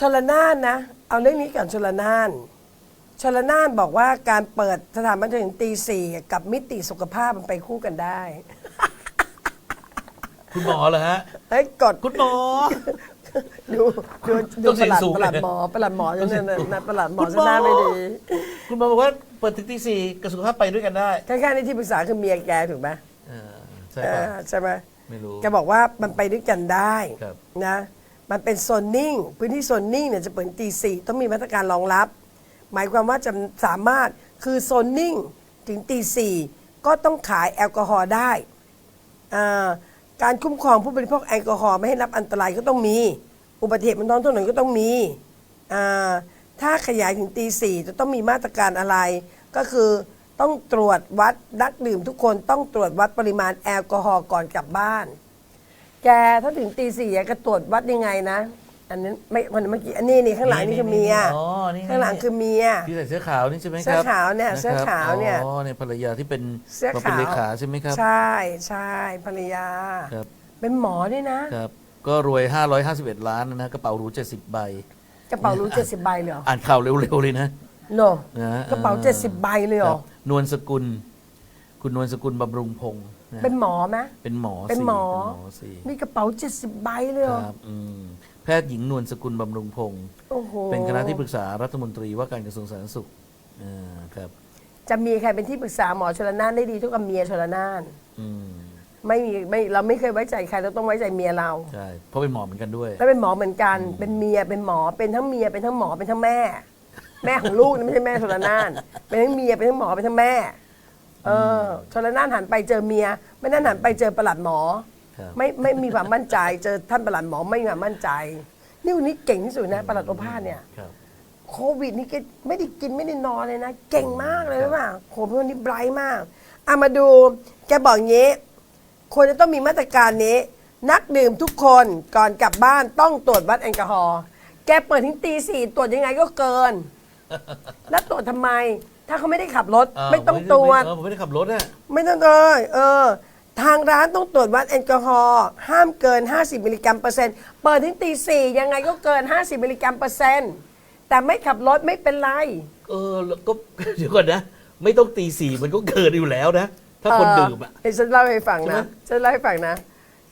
ชลนานนะ เอาเรื่องนี้ก่อนชลนานชลนานบอกว่าการเปิดสถานบันเทิงถึงตีสี่กับมิติสุขภาพมันไปคู่กันได้ คุณหมอเหรอฮะเฮ้ยกดคุณหมอ ดูดูดูต้องปเสียงระหลัดสูงประหลัดเลยนะหมอประหลัดหมอต้จะองเสียงสูง นะประหลัดหมอคุณจะหน้าไม่ดีคุณหมอบอกว่าเปิดถึงตีสี่กับสุขภาพไปด้วยกันได้ข้างๆนี่ที่ปรึกษาคือเมียแกถูกไหมเออใช่เอป่ะอใช่ไหม ไม่รู้ แกบอกว่ามันไปด้วยกันได้ครับ นะ มันเป็นโซนนิ่ง พื้นที่โซนนิ่งเนี่ยจะเปิดตีสี่ต้องมีมาตรการรองรับ หมายความว่าจะสามารถคือโซนนิ่งถึงตีสี่ก็ต้องขายแอลกอฮอล์ได้ การคุ้มครองผู้บริโภคแอลกอฮอล์ไม่ให้รับอันตรายก็ต้องมี อุบัติเหตุบนท้องถนนก็ต้องมี ถ้าขยายถึงตีสี่จะต้องมีมาตรการอะไร ก็คือต้องตรวจวัดนักดื่มทุกคนต้องตรวจวัดปริมาณแอลกอฮอล์ก่อนกลับบ้าน แกถ้าถึงตีสี่อะก็ตรวจวัดยังไงนะ อันนั้นไม่วันเมื่อกี้อันนี้นี่ข้างหลังนี่คือเมียอ๋อนี่ข้างหลังคือเมีย ที่ใส่เสื้อขาวนี่ใช่ไหมครับเสื้อขาวเนี่ยะครับเสื้อขาวเนี่ยอ๋อเนี่ยภรรยาที่เป็นเสื้อมาเป็นขาวเลขาใช่ไหมครับ ใช่ใช่ภรรยาครับเป็นหมอด้วยนะครับก็รวย 551 ล้านนะกระเป๋าหรู70 ใบกระเป๋ารู้เจ็ดสิบใบเลยเหรออ่านข่าวเร็วๆเลยนะโนนะกระเป๋าอ่เจ็ดสิบใบเลยเหรคอบนวลสกุล คุณนวลสกุลบำรุงพงศ์ะเป็นหมอไหม เป็นหมอเป็นหมอสิเป็นหมอสิมีกระเป๋าเจ็ดสิบใบเลยเหรอครับอืมแพทย์หญิงนวลสกุลบำรุงพงศ์โอ้โหเป็นคณะที่ปรึกษารัฐมนตรีว่าการกระทรวงสาธารณสุขอ่าครับ จะมีใครเป็นที่ปรึกษาหมอชลนานได้ดีเท่ากับเมียชลนานอืมไม่มีไม่เราไม่เคยไว้ใจใครเราต้องไว้ใจเมียเราใช่เพราะเป็นหมอเหมือนกันด้วย แล้วเป็นหมอเหมือนกัน เป็นเมียเป็นหมอเป็นทั้งเมียเป็นทั้งหมอเป็นทั้งแม่ แม่ของลูกนะไม่ใช่แม่ชลนาน เป็นทั้งเมียเป็นทั้งหมอเป็นทั้งแม่ เออชลนานหันไปเจอเมีย ไม่นั่นหันไปเจอประหลัดหมอ ครับ ไม่ไม่มีความมั่นใจ เจอท่านประหลัดหมอไม่มีความมั่นใจ นี่วันนี้เก่งที่สุดนะประหลัดโอภาสเนี่ย ครับ โควิดนี่แกไม่ได้กินไม่ได้นอนเลยนะ เก่งมากเลยรู้ป่ะโหเป็นคนที่ไบรท์มากอะมาดูแกบอกงี้ควรจะต้องมีมาตรการนี้ นักดื่มทุกคนก่อนกลับบ้านต้องตรวจวัดแอลกอฮอล์แกเปิดถึงตีสี่ตรวจยังไงก็เกิน แล้วตรวจทำไม ถ้าเขาไม่ได้ขับรถาไม่ต้องผตรวจ เออผมไม่ได้ขับรถอะไม่ต้องเลยเออ ทางร้านต้องตรวจวัดแอลกอฮอล์ห้ามเกิน 50 มิลลิกรัมเปอร์เซ็นต์ เปิดถึงตีสี่ยังไงก็เกิน 50 มิลลิกรัมเปอร์เซ็นต์ แต่ไม่ขับรถไม่เป็นไร เออแล้วก็ เดี๋ยวก่อนนะ ไม่ต้องตีสี่มันก็เกินอยู่แล้วนะ ถ้าคนดื่มอะเดี๋ยวฉันเล่าให้ฟังใช่ไหมนะฉันเล่าให้ฟังนะ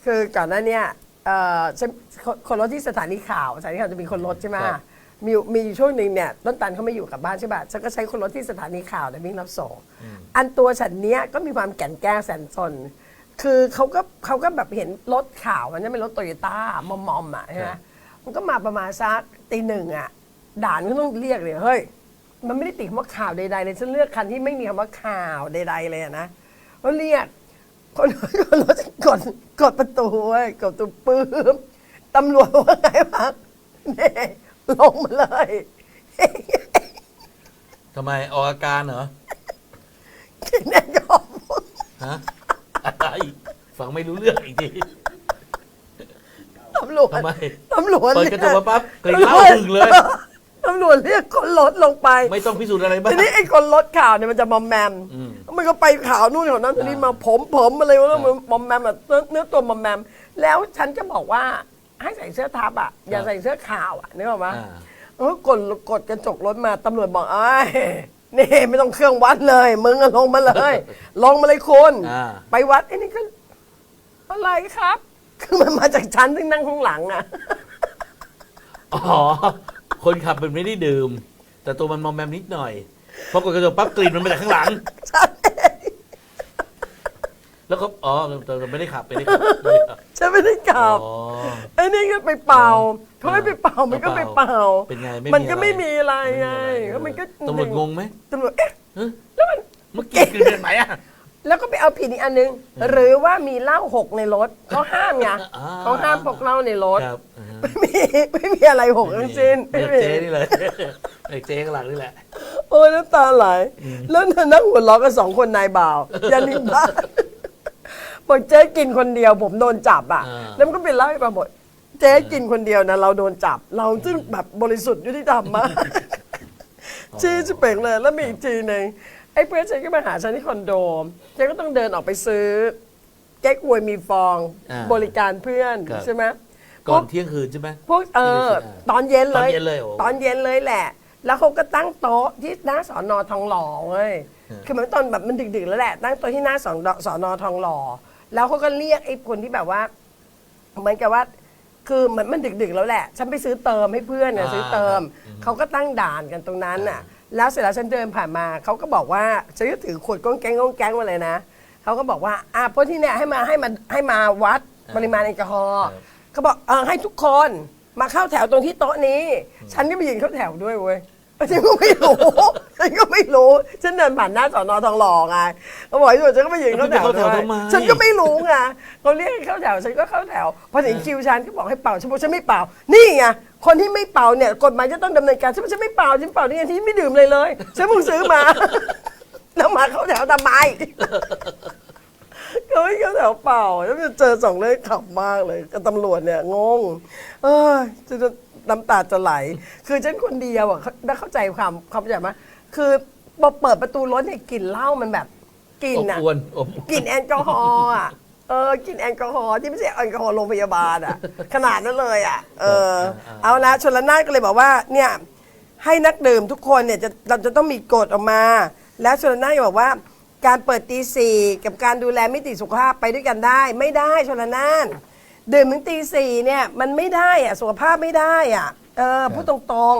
คือก่อนหน้าเนี้ยเอ่อฉันคนคนรถที่สถานีข่าวสถานีข่าวจะมีคนรถใช่ไหมครับ มีอยู่มีอยู่ช่วงหนึ่งเนี่ยต้นตันเขาไม่อยู่กับบ้านใช่ป่ะฉันก็ใช้คนรถที่สถานีข่าวเนี่ยวิ่งรับส่ง อันตัวฉันเนี้ยก็มีความแก่นแก้วแสนสนคือเขาก็เขาก็แบบเห็นรถข่าวมันจะเป็นรถโตโยต้ามอมอมๆอะใช่ไหมครับมันก็มาประมาณสักตีหนึ่งอะ ด่านก็ต้องเรียกเลยเฮ้ยมันไม่ได้ติดคำว่าข่าวใดๆเลยฉันเลือกคันที่ไม่มีคำว่าข่าวใด ๆ เลยอะนะก็เรียกคนคนรถกดกดประตูเว้ยกดประตูปื๊บตำรวจบอกว่าไงวะเนี่ย ลงมาเลย ทำไมออกอาการเหรอแน่ยอมฮะอะไรฟังไม่รู้เรื่องอีกทีตำรวจทำไมตำรวจเปิดกระจกมาปั๊บกลิ่นเหล้าถึงเลยตำรวจเรียกคนรถลงไปไม่ต้องพิสูจน์อะไรบ้างทีนี้ไอ้คนรถข่าวเนี่ยมันจะมอมแมมอืมมันก็ไปข่าวนู่นข่าวนั้นทีนี้มาผมผมอะไรวะแล้วมันมอมแมมแบบเนื้อเนื้อตัวมอมแมม แล้วฉันก็บอกว่า ให้ใส่เสื้อทับอะอย่าใส่เสื้อขาวอะนึกออกไหมอ่า เออกดกดกระจกรถมาตำรวจบอกไอ้ยนี่ไม่ต้องเครื่องวัดเลย มึงอะลงมาเลย ลงมาเลยคุณอ่า ไปวัดไอ้นี่ก็อะไรครับ คือมันมาจากชั้นที่นั่งข้างหลังอะ อ๋อ คนขับมันไม่ได้ดื่ม แต่ตัวมันมอมแมมนิดหน่อย พอกดกระจกปั๊บกลิ่นมันมาจากข้างหลังใช่ แล้วก็อ๋อแต่แต่ไม่ได้ขับไม่ได้ขับไม่ได้ขับฉันไม่ได้ขับอ๋อ ไอ้นี่ก็ไปเป่าเขาอ่าให้ไปเป่ามันก็ไปเป่าเป็นไงไม่มีมันก็อะไรไม่มีอะไรไงไม่มีอะไรแล้วมันก็ตำรวจงงไหมตำรวจเอ๊ะเอ้ยแล้วมัน เมื่อกี้คือเดือนไหนอะ แล้วก็ไปเอาผิดอีกอันนึง หรือว่ามีเหล้าหกในรถเขาห้ามไงอ่า เขาห้ามพกเหล้าในรถ ครับอ่าฮะไม่มีไม่มีอะไรหกทั้งสิ้นเด็ไม่กมีเจ๊นี่เลยเด็กเจ๊ข้างหลังนี่แหละ โอ้ยน้ำตาไหล แล้วนั่งหัวเราะกันสองคนนายบ่าวยันนิบ้าน บอกเจ๊กินคนเดียว ผมโดนจับอะ อ่า แล้วมันก็เป็นเล่าให้ฟังหมดเจ๊กินคนเดียวนะเราโดนจับ เราซึ่งแบบบริสุทธิ์ยุติธรรมมาก ชี้จะเป่งเลย แล้วมีอีกทีหนึ่งไอ้เพื่อนฉันก็มาหาฉันที่คอนโดเจ๊ก็ต้องเดินออกไปซื้อแก๊กฮวยมีฟองอ่าบริการเพื่อนครับ ใช่ไหมก่อนเที่ยงคืนใช่ไหม พวกเออที่ไปซื้อตอนเย็นเลย ตอนเย็นเลยโอ้ตอนเย็นเลยแหละ แล้วเขาก็ตั้งโต๊ะที่หน้าสอนอทองหล่อเว้ยเออคือมันตอนแบบมันดึกๆแล้วแหละ ตั้งโต๊ะที่หน้าสอนสอนอทองหล่อ แล้วเขาก็เรียกไอ้คนที่แบบว่าเหมือนกับว่า คือเหมือนมันดึกๆแล้วแหละ ฉันไปซื้อเติมให้เพื่อนน่ะอ่าซื้อเติมอืมเขาก็ตั้งด่านกันตรงนั้นน่ะ แล้วเสร็จแล้วฉันเดินผ่านมา เขาก็บอกว่าฉันก็ถือขวดก้องแก๊งก้องแก๊งมาเลยนะ เขาก็บอกว่าอะพวกที่เนี่ยให้มาให้มาให้มาวัดปริมาณแอลกอฮอล์ครับเขาบอกเออให้ทุกคนมาเข้าแถวตรงที่โต๊ะนี้ ฉันก็ไปยืนเข้าแถวด้วยเว้ย ฉันก็ไม่รู้ ฉันก็ไม่รู้ ฉันเดินผ่านหน้าสอนอทองหล่อไงเขาบอกให้ดูฉันก็ไปยืนเข้าแถวเข้าแถด้ววยทำไมฉันก็ไม่รู้ไงเขาเรียกให้เข้าแถว ฉันก็เข้าแถว พอถึงคิวฉันก็บอกให้เป่า ฉันบอกฉันไม่เป่า นี่ไง คนที่ไม่เป่าเนี่ยกฎหมายจะต้องดำเนินการ ฉันบอกฉันไม่เป่า ฉันเป่านี่ไงที่ไม่ดื่มเลยเลย ฉันเพิ่งซื้อมา แล้วมาเข้าแถวทำไมเขาไม่เข้าแถวเปล่า แล้วจะเจอสองเรื่องขับมากเลยกับตำรวจเนี่ยงง เออจะจะ น้ำตาจะไหล คือฉันคนเดียวอะเขาได้เข้าใจความความเข้าใจไหมคือพอเปิดประตูรถเนี่ยกลิ่นเหล้ามันแบบกลิ่นอบอะอวนอบอวนกลิ่นแอลกอฮอล์อะเออกลิ่นแอลกอฮอล์ที่ไม่ใช่แอลกอฮอล์โรงพยาบาลอะ ขนาดนั้นเลยอะเออเอาละชนละนานก็เลยบอกว่าเนี่ยให้นักดื่มทุกคนเนี่ยจะเราจะต้องมีกฎออกมา แล้วชนละนานก็บอกว่า การเปิดตีสี่กับการดูแลมิติสุขภาพไปด้วยกันได้ ไม่ได้ชนละนาน ดื่มถึงตีสี่เนี่ย มันไม่ได้อะสุขภาพไม่ได้อะเออพูดตรง